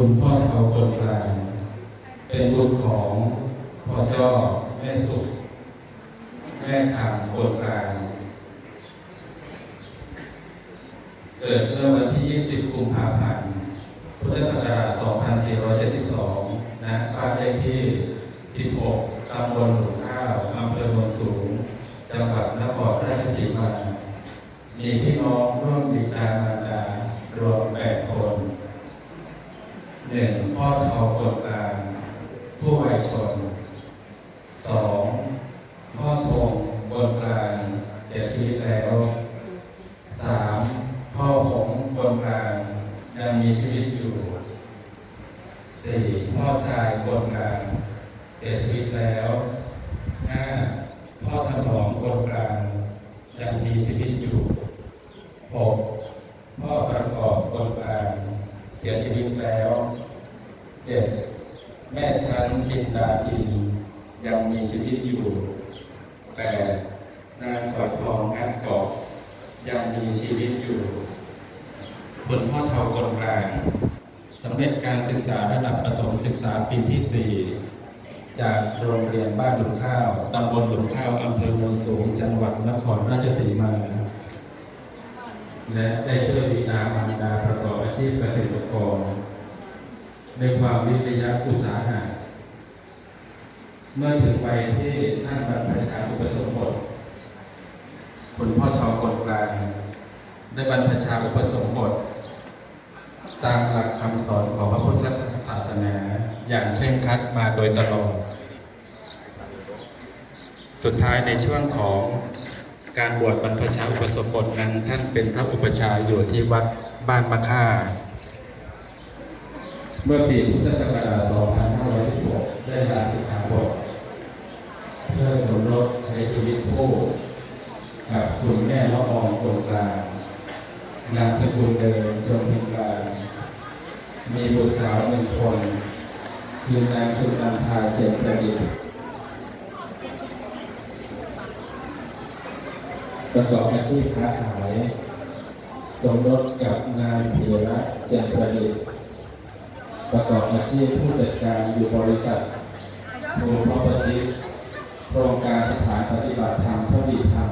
คุณพ่อเทาคนกลาง เป็นบุตรของพ่อจ้อแม่สุข แม่ขางคนกลาง เกิดเมื่อวันที่ 20 กุมภาพันธ์ พุทธศักราช 2472ณบ้านเลขที่ 16 ตำบลหลุมข้าว อำเภอโนนสูง จังหวัดนครราชสีมา มีพี่น้องร่วมบิดามารดารวม 8 คน หนึ่งพ่อเทากดกลางผู้วัยชนสองพ่อทงบนกลางเสียชีวิตแล้วสามพ่อหงบนกลาง ยังมีชีวิตอยู่สี่พ่อชายบนกลาง เสียชีวิตแล้วห้าพ่อถนอมบนกลาง ยังมีชีวิตอยู่หกพ่อประกอบกลกลาง เสียชีวิตแล้วเจ็ด แม่ชั้นจินดาอินยังมีชีวิตอยู่แปดนางฝอยทองงานเกาะยังมีชีวิตอยู่คุณพ่อเทากลกลางสำเร็จการศึกษาระดับประถมศึกษาปีที่สี่จากโรงเรียนบ้านหลุมข้าวตำบลหลุมข้าวอำเภอโนนสูง จังหวัดนครราชสีมา และได้ช่วยบิดามารดาประกอบอาชีพเกษตรกร ในความวิริยะอุตสาหะเมื่อถึงวัยที่ท่านบรรพชาอุปสมบทคุณพ่อทองคนกลางได้บรรพชาอุปสมบท ตามหลักคำสอนของพระพุทธศาสนาอย่างเคร่งครัดมาโดยตลอด สุดท้ายในช่วงของการบวชบรรพชาอุปสมบทนั้นท่านเป็นพระอุปชาอยู่ที่วัดบ้านมะค่า เมื่อปีพุทธศักราช 2516 ได้ลาสิกขาบทเพื่อสมรสใช้ชีวิตคู่กับคุณแม่ละอองคนกลางนามสกุลเดิมจนพิกลางมีบุตรสาวหนึ่งคนคือนางสุนันทาเจมประดิษฐ์ประกอบอาชีพค้าขาย สมรสกับนายเพียระเจมประดิษฐ์ ประกอบอาชีพผู้จัดการอยู่บริษัทโทรพ r o p e r t i e s โครงการสถานปฏิบัติธรรมทวีธรรม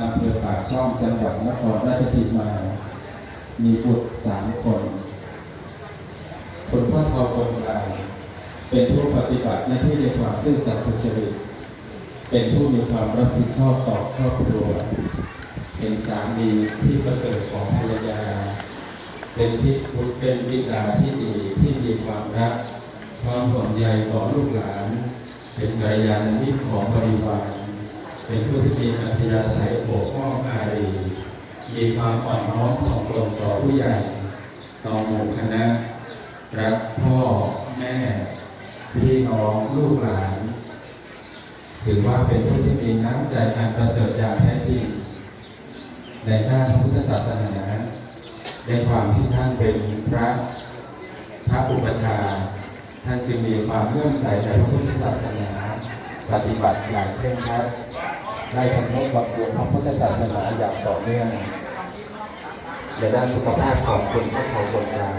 อำเภอปากช่องจังหวัดนครราชสีมา มีบุตรสามคนคนพ่อเทาคนกลางเป็นผู้ปฏิบัติหน้าที่ในความซื่อสัตย์สุจริต เป็นผู้มีความรับผิดชอบต่อครอบครัว เป็นสามีที่ประเสริฐของภรรยา เป็นพิพุทธเป็นบิดาที่ดีที่มีความรักความห่วงใยต่อลูกหลาน เป็นกัลยาณมิตรของบริวารเป็นผู้ที่มีอัธยาศัยโอบอ้อมอารีมีความอ่อนน้อมถ่อมตนต่อผู้ใหญ่ ต่อหมู่คณะ รักพ่อแม่ พี่น้องลูกหลาน ถือว่าเป็นผู้ที่มีน้ำใจอันประเสริฐอย่างแท้จริงในด้านพระพุทธศาสนา ในความที่ท่านเป็นพระพระอุปชฌาย์ท่านจึงมีความเลื่อมใสในพระพุทธศาสนา ปฏิบัติอย่างเคร่งครัดได้ทำนบบักบวงพระพุทธศาสนาอย่างต่อเนื่องในด้านสุขภาพของคนพระเขาคนกลาง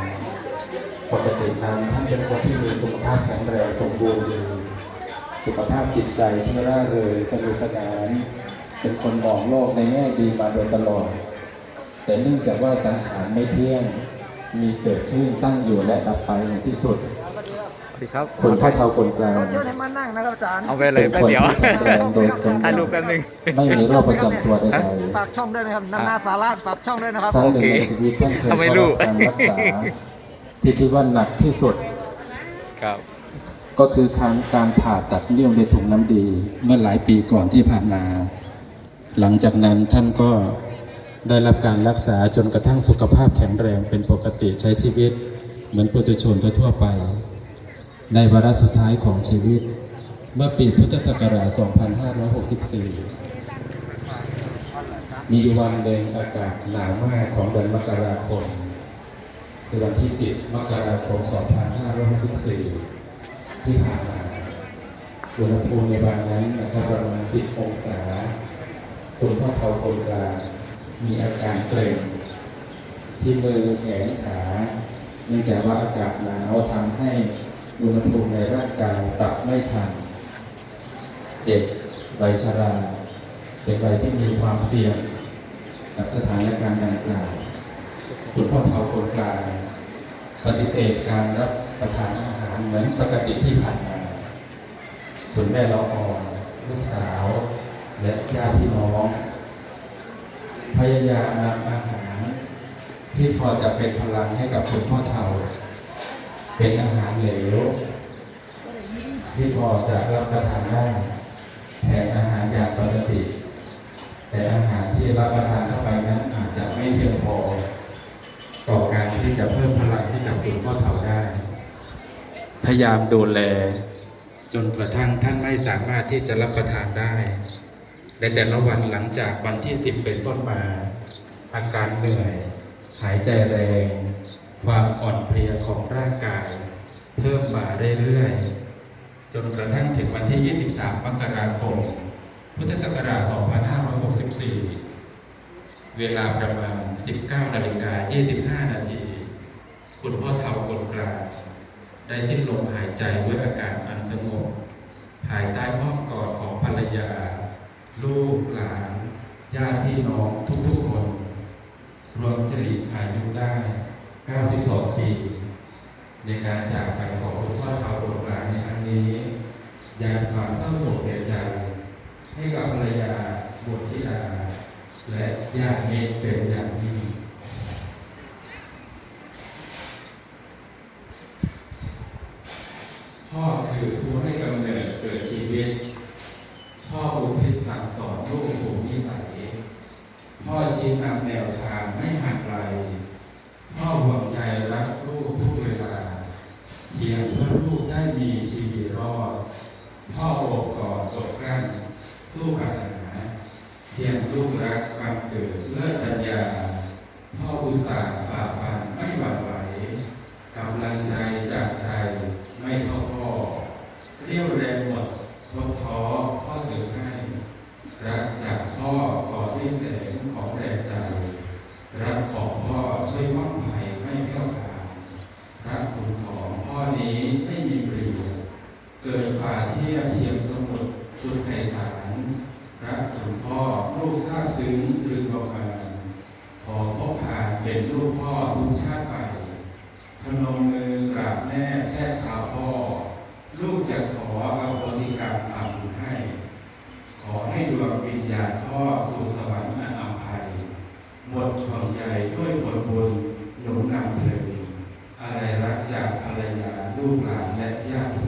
ปกตินั้นท่านเป็นคนที่มีสุขภาพแข็งแรงสมบูรณ์ดีสุขภาพจิตใจที่ร่าเริงสนุกสนานเป็นคนมองโลกในแง่ดีมาโดยตลอด แต่เนื่องจากว่าสังขารไม่เที่ยง มีเกิดขึ้นตั้งอยู่และดับไปในที่สุดสวัสดีครับคนพ่อเทาคนกลางเขาเชิญให้มานั่งนะครับอาจารย์เอาไปเลยแป๊บเดียวเป็นคนที่แข็งแรงโดยกำถ่ายเนิรูปดแป๊บนึงไม่มีโรคประจำตัวใดฝากช่องด้วยนะครับนานาสาราฝากช่องด้วยนะครับๆครั้งหนึ่งโอเคในชีวิตท่านเคยทำไมเข้ารู้รับการรักษาที่คิดว่าหนักที่สุดครับ ก็คือครั้งการผ่าตัดเลี้ยวในถุงน้ำดี เมื่อหลายปีก่อนที่ผ่านมา หลังจากนั้นท่านก็ ได้รับการรักษาจนกระทั่งสุขภาพแข็งแรงเป็นปกติใช้ชีวิต เหมือนปุถุชนทั่วไป ในวาระสุดท้ายของชีวิต เมื่อปีพุทธศักราช 2564 มีวันหนึ่งอากาศหนาวมากของเดือนมกราคม คือวันที่ 10 มกราคม 2564 ที่ผ่านมาอุณหภูมิในวันนั้นนะครับประมาณ 10 องศาคุณพ่อเทาคนกลาง มีอาการเกร็งที่มือแขนขาเนื่องจากว่าอากาศหนาวทำให้อุณหภูมิในร่างกายปรับไม่ทัน เด็กวัยชรา เป็นวัยที่มีความเสี่ยงกับสถานการณ์ดังกล่าวคุณพ่อเฒ่าคนกลางปฏิเสธการรับประทานอาหารเหมือนปกติที่ผ่านมาส่วนแม่ละออนลูกสาว และญาติพี่น้อง ยายามนำอาหาร ที่พอจะเป็นพลังให้กับคุณพ่อเฒ่า เป็นอาหารเหลว ที่พอจะรับประทานได้แทนอาหารอย่างปกติ แต่อาหารที่รับประทานเข้าไปนั้นอาจจะไม่เพียงพอต่อการที่จะเพิ่มพลังให้กับคุณพ่อเฒ่าได้ พยายามดูแล จนกระทั่งท่านไม่สามารถที่จะรับประทานได้ และแต่ละวันหลังจากวันที่สิบเป็นต้นมา อาการเหนื่อย หายใจแรง ความอ่อนเพลียของร่างกาย เพิ่มมาเรื่อยๆ จนกระทั่งถึงวันที่ 23 มกราคม พุทธศักราช 2564 เวลาประมาณ 19นาฬิกา25 นาที คุณพ่อเฒ่าคนกลางได้สิ้นลมหายใจด้วยอาการอันสงบภายใต้อ้อมกอดของภรรยา ลูกหลานญาติพี่น้องทุกๆคน รวมสิริอายุได้ 92 ปี ในการจากไปของคุณพ่อเฒ่าโบราณในครั้งนี้ยังความเศร้าโศกเสียใจ ให้กับภรรยาบุตรธิดาและญาติมิตรเป็นอย่างยิ่ง พ่อคือผู้ให้กำเนิดเกิดชีวิต พ่ออุทิศสั่งสอนลูกผูกนิสัย พ่อ ชี้นำแนวทางไม่ห่างไกลพ่อห่วงใยรักลูกทุกเวลาเพียงเพื่อลูกได้มีชีวิตรอด พ่อโอบกอดกดกลั้น สู้ปัญหาเพียงลูกรักความเกิดเลิศปัญญา พ่ออุตส่าห์ฝ่าฟันไม่หวั่นไหวกำลังใจจากใครไม่เท่าพ่อ เรี่ยวแรงหมดทดท้อพ่อถึงให้ รักจากพ่อขอที่แสงของแรงใจ รักของพ่อช่วยป้องภัยไม่แผ่วพรานรักคุณของพ่อนี้ไม่มีเปรียบเกินฝ่าเทียบเทียมสมุดสุดไพศาลรักคุณพ่อลูก ซึ้งตรึงประมาณขอพบผ่านเป็นลูกพ่อทุกชาติไปพนมมือกราบแม่แทบเท้าพ่อ ลูกจะขออโหสิกรรมทำให้ ขอให้ดวงวิญญาณพ่อสู่สวรรค์อันอภัยหมดห่วงใยด้วยผลบุญหนุนนำเถิดอะไรรักจากภรรยาลูกหลานและญาติ